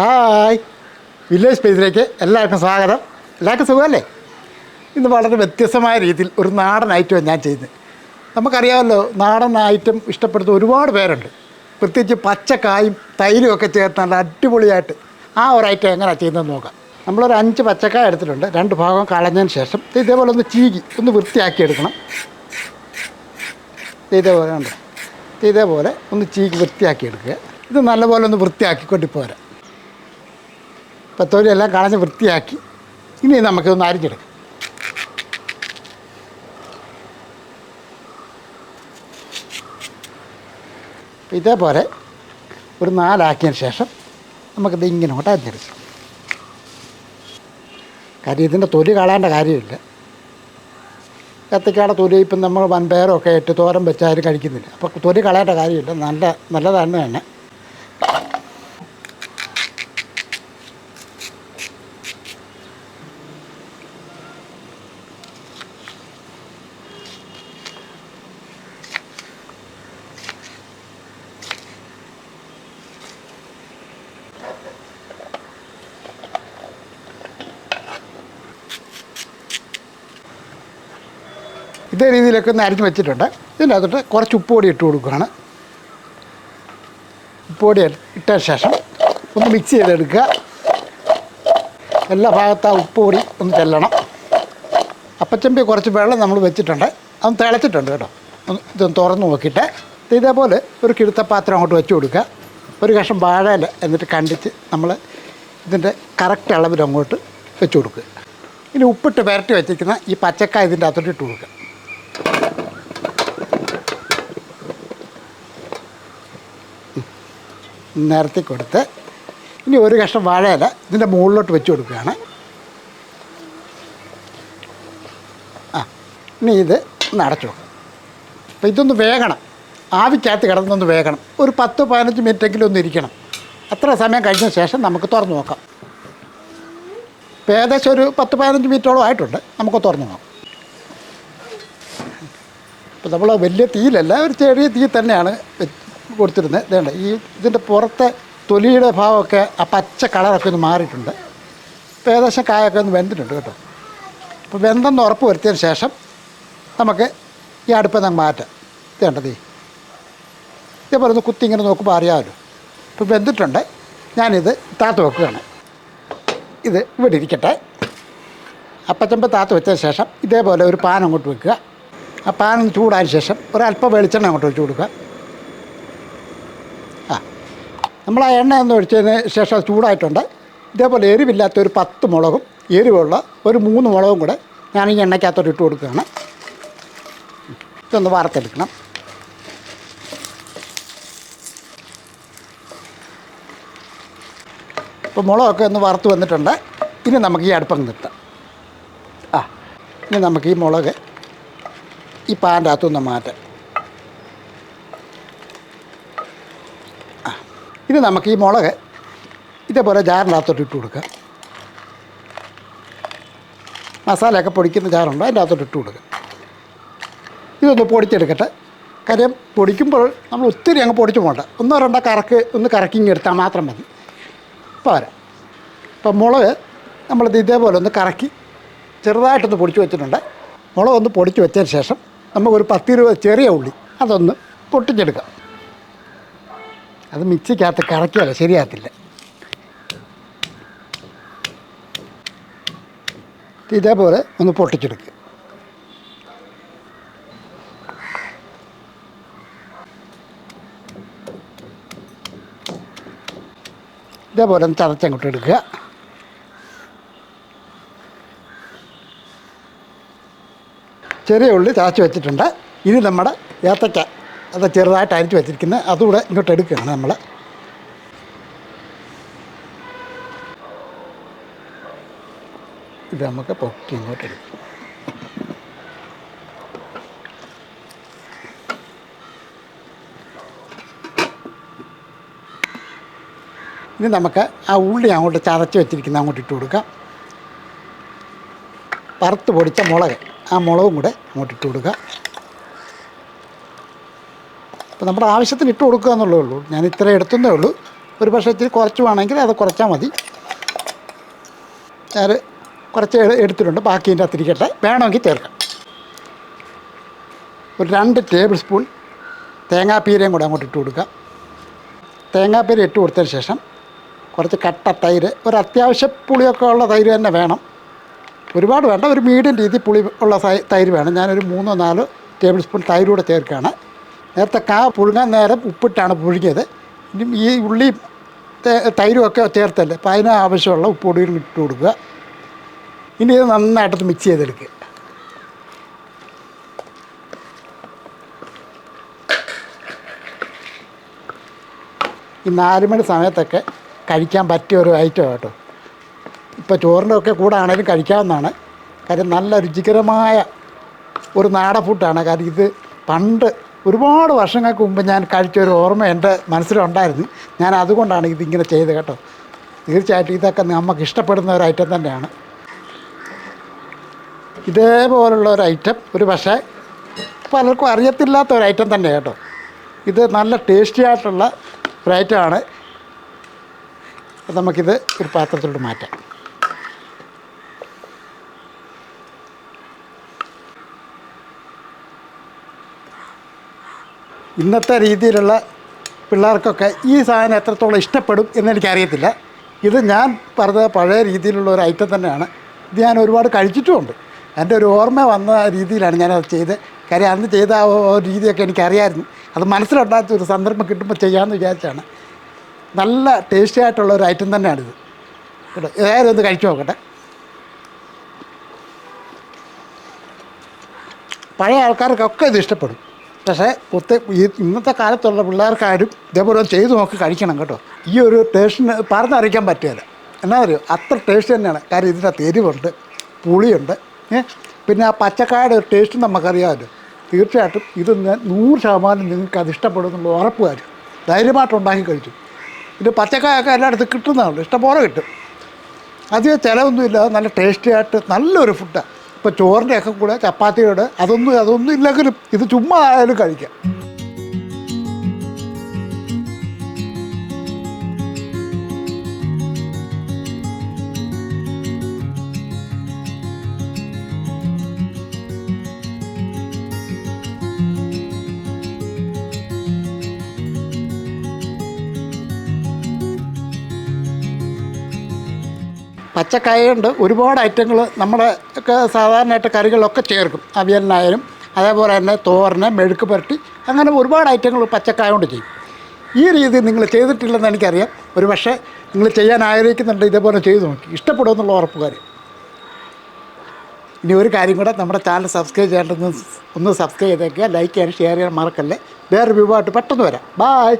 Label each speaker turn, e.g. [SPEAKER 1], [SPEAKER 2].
[SPEAKER 1] Hi. Village സ്പേസിലേക്ക് എല്ലാവർക്കും സ്വാഗതം. എല്ലാവർക്കും സുഖമല്ലേ? ഇന്ന് വളരെ വ്യത്യസ്തമായ രീതിയിൽ ഒരു നാടൻ ഐറ്റം ഞാൻ ചെയ്യുന്നത്. നമുക്കറിയാമല്ലോ നാടൻ ഐറ്റം ഇഷ്ടപ്പെടുന്ന ഒരുപാട് പേരുണ്ട്. പ്രത്യേകിച്ച് പച്ചക്കായും തൈരും ഒക്കെ ചേർത്ത് നല്ല അടിപൊളിയായിട്ട് ആ ഒരു ഐറ്റം എങ്ങനെയാണ് ചെയ്യുന്നതെന്ന് നോക്കാം. നമ്മളൊരു അഞ്ച് പച്ചക്കായ എടുത്തിട്ടുണ്ട്. രണ്ട് ഭാഗം കളഞ്ഞതിന് ശേഷം ഇത് ഇതേപോലെ ഒന്ന് ചീകി ഒന്ന് വൃത്തിയാക്കി എടുക്കണം. ഇത് ഇതേപോലെ ഉണ്ട് ഇത് ഇതേപോലെ ഒന്ന് ചീകി വൃത്തിയാക്കി എടുക്കുക. ഇത് നല്ലപോലെ ഒന്ന് വൃത്തിയാക്കി പോരാ. ഇപ്പോൾ തൊലിയെല്ലാം കളഞ്ഞ് വൃത്തിയാക്കി. ഇനി നമുക്കൊന്ന് അരിഞ്ഞെടുക്കാം. ഇതേപോലെ ഒരു നാലാക്കിയതിന് ശേഷം നമുക്കിത് ഇങ്ങനെ അരിഞ്ഞെടുക്കാം. കാര്യം ഇതിന്റെ തൊലി കളയേണ്ട കാര്യമില്ല. കത്തിക്കാടെ തൊലി ഇപ്പം നമ്മൾ വൻപയറൊക്കെ ഇട്ട് തോരം വെച്ചാലും കഴിക്കുന്നില്ല. അപ്പോൾ തൊലി കളയേണ്ട കാര്യമില്ല. നല്ല നല്ലതാണ് തന്നെ. ഇതേ രീതിയിലൊക്കെ ഒന്ന് അരിഞ്ഞ് വെച്ചിട്ടുണ്ട്. ഇതിന്റെ അകത്തോട്ട് കുറച്ച് ഉപ്പുപൊടി ഇട്ട് കൊടുക്കുകയാണ്. ഉപ്പുപൊടി ഇട്ട ശേഷം ഒന്ന് മിക്സ് ചെയ്തെടുക്കുക. എല്ലാ ഭാഗത്ത് ആ ഉപ്പുപൊടി ഒന്ന് ചെല്ലണം. അപ്പച്ചമ്പി കുറച്ച് വെള്ളം നമ്മൾ വെച്ചിട്ടുണ്ട്. അത് തിളച്ചിട്ടുണ്ട് കേട്ടോ. ഒന്ന് ഇതൊന്ന് തുറന്ന് നോക്കിയിട്ട്. ഇത് ഇതേപോലെ ഒരു കിഴുത്ത പാത്രം അങ്ങോട്ട് വെച്ച് കൊടുക്കുക. ഒരു കഷം വാഴയില എന്നിട്ട് കണ്ടിച്ച് നമ്മൾ ഇതിന്റെ കറക്റ്റ് അളവിൽ അങ്ങോട്ട് വെച്ച് കൊടുക്കുക. ഇനി ഉപ്പിട്ട് പുരട്ടി വെച്ചിരിക്കുന്ന ഈ പച്ചക്കായ ഇതിന്റെ അകത്തോട്ട് ഇട്ട് കൊടുക്കുക. നിരത്തി കൊടുത്ത്. ഇനി ഒരു കഷ്ണം വാഴയില ഇതിന്റെ മുകളിലോട്ട് വെച്ച് കൊടുക്കുകയാണ്. ആ ഇനി ഇത് ഒന്ന് അടച്ചു അപ്പോൾ ഇതൊന്ന് വേകണം. ആവിക്കകത്ത് കിടന്നൊന്ന് വേകണം. ഒരു പത്ത് പതിനഞ്ച് മിനിറ്റെങ്കിലും ഒന്ന് ഇരിക്കണം. അത്ര സമയം കഴിഞ്ഞ ശേഷം നമുക്ക് തുറന്നു നോക്കാം. ഇപ്പോൾ ഏകദേശം ഒരു പത്ത് പതിനഞ്ച് മിനിറ്റോളം ആയിട്ടുണ്ട്. നമുക്ക് തുറന്നു നോക്കാം. ഇപ്പോൾ നമ്മൾ വലിയ തീയിലല്ല ഒരു ചെറിയ തീ തന്നെയാണ് കൊടുത്തിരുന്നത് ഇതേണ്ട ഈ ഇതിന്റെ പുറത്തെ തൊലിയുടെ ഭാവമൊക്കെ ആ പച്ച കളറൊക്കെ ഒന്ന് മാറിയിട്ടുണ്ട്. ഇപ്പോൾ ഏകദേശം കായൊക്കെ ഒന്ന് വെന്തിട്ടുണ്ട് കേട്ടോ. അപ്പോൾ വെന്തെന്ന് ഉറപ്പ് വരുത്തിയതിന് ശേഷം നമുക്ക് ഈ അടുപ്പ് നമുക്ക് മാറ്റാം. ഇതേണ്ട തീ ഇതേപോലെ ഒന്ന് കുത്തി ഇങ്ങനെ നോക്കുമ്പോൾ അറിയാമല്ലോ. ഇപ്പോൾ വെന്തിട്ടുണ്ട്. ഞാനിത് താത്ത് വെക്കുകയാണ്. ഇത് ഇവിടെ ഇരിക്കട്ടെ. അപ്പച്ചമ്പ താത്ത് വെച്ചതിന് ശേഷം ഇതേപോലെ ഒരു പാൻ അങ്ങോട്ട് വെക്കുക. ആ പാൻ ചൂടായതിന് ശേഷം ഒരല്പം വെളിച്ചെണ്ണ അങ്ങോട്ട് ഒഴിച്ച് കൊടുക്കുക ആ നമ്മൾ ആ എണ്ണ ഒന്ന് ഒഴിച്ചതിന് ശേഷം അത് ചൂടായിട്ടുണ്ട്. ഇതേപോലെ എരിവില്ലാത്ത ഒരു പത്ത് മുളകും എരിവുള്ള ഒരു മൂന്ന് മുളകും കൂടെ ഞാൻ ഈ എണ്ണയ്ക്കകത്തോട്ട് ഇട്ട് കൊടുക്കുകയാണ്. ഇതൊന്ന് വാർത്തെടുക്കണം. ഇപ്പോൾ മുളകൊക്കെ ഒന്ന് വറുത്ത് വന്നിട്ടുണ്ട്. ഇനി നമുക്ക് ഈ അടുപ്പം നിർത്താം. ആ ഇനി നമുക്ക് ഈ മുളക് ഈ പാന്റെ അകത്തുനിന്ന് മാറ്റാം. ഇനി നമുക്ക് ഈ മുളക് ഇതേപോലെ ജാറിന്റെ അകത്തോട്ട് ഇട്ട് കൊടുക്കുക മസാലയൊക്കെ പൊടിക്കുന്ന ജാറുണ്ട് അതിന്റെ അകത്തോട്ട് ഇട്ട് കൊടുക്കുക ഇതൊന്ന് പൊടിച്ചെടുക്കട്ടെ. കാര്യം പൊടിക്കുമ്പോൾ നമ്മൾ ഒത്തിരി അങ്ങ് പൊടിച്ച് പോകണ്ട. ഒന്നോ രണ്ടോ കറക്ക് ഒന്ന് കറക്കിങ് എടുത്താൽ മാത്രം മതി. പോരാ. ഇപ്പം മുളക് നമ്മളിത് ഇതേപോലെ ഒന്ന് കറക്കി ചെറുതായിട്ടൊന്ന് പൊടിച്ച് വെച്ചിട്ടുണ്ട്. മുളക് ഒന്ന് പൊടിച്ച് വെച്ചതിന് ശേഷം നമുക്കൊരു പത്തിരുപത് ചെറിയ ഉള്ളി അതൊന്ന് പൊട്ടിച്ചെടുക്കാം. അത് മിക്സിക്കകത്ത് കറക്കിയാലേ? ശരിയാകത്തില്ല. ഇതേപോലെ ഒന്ന് പൊട്ടിച്ചെടുക്കുക ഇതേപോലെ ഒന്ന് ചതച്ചങ്ങോട്ട് എടുക്കുക. ചെറിയ ഉള്ളി ചതച്ച് വെച്ചിട്ടുണ്ട്. ഇനി നമ്മുടെ ഏത്തക്ക. അത് ചെറുതായിട്ട് അരിച്ച് വെച്ചിരിക്കുന്നത് അതുകൂടെ ഇങ്ങോട്ട് എടുക്കുകയാണ് നമ്മൾ ഇത് നമുക്ക് പൊക്കി ഇങ്ങോട്ട് എടുക്കും. ഇനി നമുക്ക് ആ ഉള്ളി അങ്ങോട്ട് ചതച്ച് വെച്ചിരിക്കുന്ന അങ്ങോട്ട് ഇട്ട് കൊടുക്കാം. വറുത്ത് പൊടിച്ച മുളക് ആ മുളകും കൂടെ അങ്ങോട്ട് ഇട്ട് കൊടുക്കുക അപ്പോൾ നമ്മുടെ ആവശ്യത്തിന് ഇട്ട് കൊടുക്കുക എന്നുള്ളേ ഉള്ളൂ. ഞാൻ ഇത്ര എടുത്തുന്നേ ഉള്ളൂ. ഒരു പക്ഷേ ഇത്തിരി കുറച്ച് വേണമെങ്കിൽ അത് കുറച്ചാൽ മതി. ഞാൻ കുറച്ച് എടുത്തിട്ടുണ്ട്. ബാക്കിന്റെ അത്തിരിക്കട്ടെ. വേണമെങ്കിൽ ചേർക്കാം. ഒരു രണ്ട് ടേബിൾ സ്പൂൺ തേങ്ങാപ്പീരയും കൂടെ അങ്ങോട്ട് ഇട്ട് കൊടുക്കുക തേങ്ങാപ്പീര ഇട്ട് കൊടുത്തതിന് ശേഷം കുറച്ച് കട്ട തൈര് ഒരു അത്യാവശ്യ പുളിയൊക്കെ ഉള്ള തൈര് തന്നെ വേണം. ഒരുപാട് വേണ്ട. ഒരു മീഡിയം രീതി പുളി ഉള്ള തൈര് വേണം. ഞാനൊരു മൂന്നോ നാലോ ടേബിൾ സ്പൂൺ തൈര് കൂടെ ചേർക്കുകയാണ്. നേരത്തെ കാ പുഴുങ്ങാൻ നേരം ഉപ്പിട്ടാണ് പുഴുങ്ങിയത്. ഇനി ഈ ഉള്ളി തൈരും ഒക്കെ ചേർത്തല്ലേ. അപ്പോൾ അതിന് ആവശ്യമുള്ള ഉപ്പ് പൊടിയും ഇട്ട് കൊടുക്കുക. ഇനി ഇത് നന്നായിട്ട് മിക്സ് ചെയ്തെടുക്കുക. ഈ നാല് മണി സമയത്തൊക്കെ കഴിക്കാൻ പറ്റിയ ഒരു ഐറ്റം കേട്ടോ ഇപ്പോൾ ചോറിന്റെ ഒക്കെ കൂടെ ആണെങ്കിലും കഴിക്കാവുന്നതാണ്. കാര്യം നല്ല രുചികരമായ ഒരു നാടൻ ഫുഡാണ് കാര്യം ഇത് പണ്ട് ഒരുപാട് വർഷങ്ങൾക്ക് മുമ്പ് ഞാൻ കഴിച്ച ഒരു ഓർമ്മ എന്റെ മനസ്സിലുണ്ടായിരുന്നു. ഞാൻ അതുകൊണ്ടാണ് ഇതിങ്ങനെ ചെയ്ത് കേട്ടോ. തീർച്ചയായിട്ടും ഇതൊക്കെ നമുക്ക് ഇഷ്ടപ്പെടുന്ന ഒരു ഐറ്റം തന്നെയാണ്. ഇതേപോലുള്ള ഒരു ഐറ്റം ഒരു പക്ഷേ പലർക്കും അറിയത്തില്ലാത്ത ഒരു ഐറ്റം തന്നെ കേട്ടോ. ഇത് നല്ല ടേസ്റ്റി ആയിട്ടുള്ള ഒരു ഐറ്റമാണ് നമുക്കിത് ഒരു പാത്രത്തിലോട്ട് മാറ്റാം. ഇന്നത്തെ രീതിയിലുള്ള പിള്ളേർക്കൊക്കെ ഈ സാധനം എത്രത്തോളം ഇഷ്ടപ്പെടും എന്നെനിക്കറിയത്തില്ല. ഇത് ഞാൻ പറഞ്ഞ പഴയ രീതിയിലുള്ള ഒരു ഐറ്റം തന്നെയാണ്. ഇത് ഞാൻ ഒരുപാട് കഴിച്ചിട്ടുമുണ്ട്. എന്റെ ഒരു ഓർമ്മ വന്ന രീതിയിലാണ് ഞാനത് ചെയ്ത് കാര്യം അന്ന് ചെയ്ത ആ രീതിയൊക്കെ എനിക്കറിയായിരുന്നു. അത് മനസ്സിലുണ്ടാത്ത ഒരു സന്ദർഭം കിട്ടുമ്പോൾ ചെയ്യാമെന്ന് വിചാരിച്ചാണ്. നല്ല ടേസ്റ്റി ആയിട്ടുള്ള ഒരു ഐറ്റം തന്നെയാണിത്. കേട്ടോ ഏതായാലും ഒന്ന് കഴിച്ചു നോക്കട്ടെ. പഴയ ആൾക്കാർക്കൊക്കെ ഇത് ഇഷ്ടപ്പെടും. പക്ഷേ ഒത്ത ഈ ഇന്നത്തെ കാലത്തുള്ള പിള്ളേർക്കാരും ഇതേപോലെ ചെയ്തു നോക്കി കഴിക്കണം കേട്ടോ. ഈ ഒരു ടേസ്റ്റിന് പറഞ്ഞറിയിക്കാൻ പറ്റുകയില്ല എന്നാ അറിയോ? അത്ര ടേസ്റ്റ് തന്നെയാണ്. കാര്യം ഇതിനകത്ത് എരിവുണ്ട് പുളിയുണ്ട് പിന്നെ ആ പച്ചക്കായുടെ ഒരു ടേസ്റ്റ് നമുക്കറിയാമല്ലോ. തീർച്ചയായിട്ടും ഇത് നൂറ് ശതമാനം നിങ്ങൾക്ക് അത് ഇഷ്ടപ്പെടുന്നുള്ള ഉറപ്പ് ധൈര്യമായിട്ട് ഉണ്ടാക്കി കഴിച്ചു. ഇത് പച്ചക്കായൊക്കെ എല്ലായിടത്തും കിട്ടുന്നതാണല്ലോ ഇഷ്ടംപോലെ കിട്ടും. അധികം ചിലവൊന്നുമില്ല. നല്ല ടേസ്റ്റി ആയിട്ട് നല്ലൊരു ഫുഡാണ് ഇപ്പോൾ ചോറിന്റെ ഒക്കെ കൂടെ ചപ്പാത്തിയോട് അതൊന്നും അതൊന്നും ഇല്ലെങ്കിലും ഇത് ചുമ്മാ ആയാലും കഴിക്കാം. പച്ചക്കായ കൊണ്ട് ഒരുപാട് ഐറ്റങ്ങൾ നമ്മുടെ ഒക്കെ സാധാരണയായിട്ട് കറികളൊക്കെ ചേർക്കും. അവിയലിനായാലും അതേപോലെ തന്നെ തോരന് മെഴുക്ക് പുരട്ടി അങ്ങനെ ഒരുപാട് ഐറ്റങ്ങൾ പച്ചക്കായ കൊണ്ട് ചെയ്യും. ഈ രീതി നിങ്ങൾ ചെയ്തിട്ടില്ലെന്ന് എനിക്കറിയാം. ഒരു പക്ഷേ നിങ്ങൾ ചെയ്യാൻ ആഗ്രഹിക്കുന്നുണ്ട് ഇതേപോലെ ചെയ്തു നോക്കി. ഇഷ്ടപ്പെടുമെന്നുള്ള ഉറപ്പ് കാര്യം ഇനി ഒരു കാര്യം കൂടെ നമ്മുടെ ചാനൽ സബ്സ്ക്രൈബ് ചെയ്യേണ്ടത് ഒന്ന് സബ്സ്ക്രൈബ് ചെയ്തേക്കുക. ലൈക്ക് ചെയ്യാൻ ഷെയർ ചെയ്യാൻ മറക്കല്ലേ. വേറെ വിഭവമായിട്ട് പെട്ടെന്ന് വരാം. ബായ്.